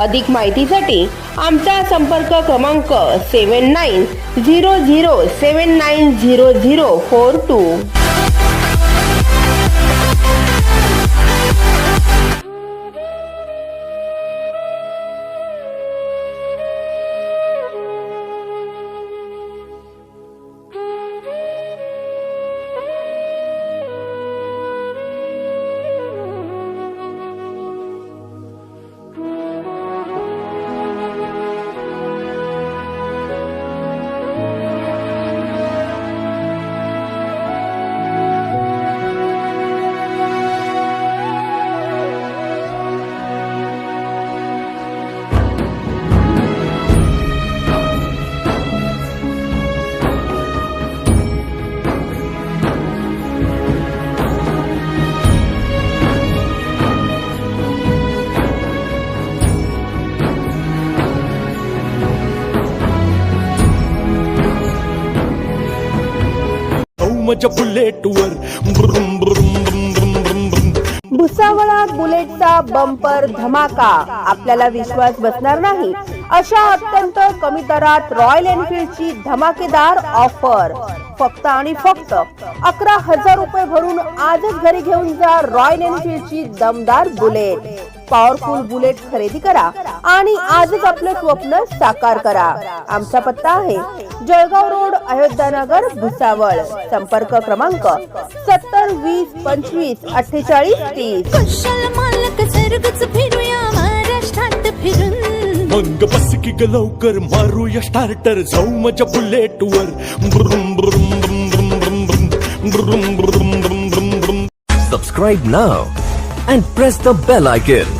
अधिक माहितीसाठी आमचा संपर्क क्रमांक seven nine zero zero seven nine zero zero four two माझ्या बुलेटवर. ब्रुम ब्रुम ब्रुम ब्रुम ब्रुम ब्रुम. भुसावळात बुलेटचा बंपर धमाका. आपल्याला विश्वास बसणार नाही. अशा अत्यंत कमी दरात रॉयल एनफिल्डची धमाकेदार ऑफर फक्त आणि फक्त अकरा हजार रुपये भरून आजच घरी घेऊन जा रॉयल एनफिल्डची दमदार बुलेट. पॉवरफुल बुलेट खरेदी करा आणि आजच आपलं स्वप्न साकार करा आमचा पत्ता आहे जळगाव रोड अयोध्यानगर भुसावळ संपर्क क्रमांक सत्तर वीस पंचवीस अठ्ठेचाळीस तीस कुशल मालक सर्गच फिरूया महाराष्ट्रात फिरून मग बस की ग लवकर मारूया स्टार्टर जाऊ माझ्या बुलेटवर ब्रुम ब्रुम ब्रुम ब्रुम ब्रुम ब्रुम ब्रुम ब्रुम ब्रुम ब्रुम ब्रुम Subscribe now and press the bell icon.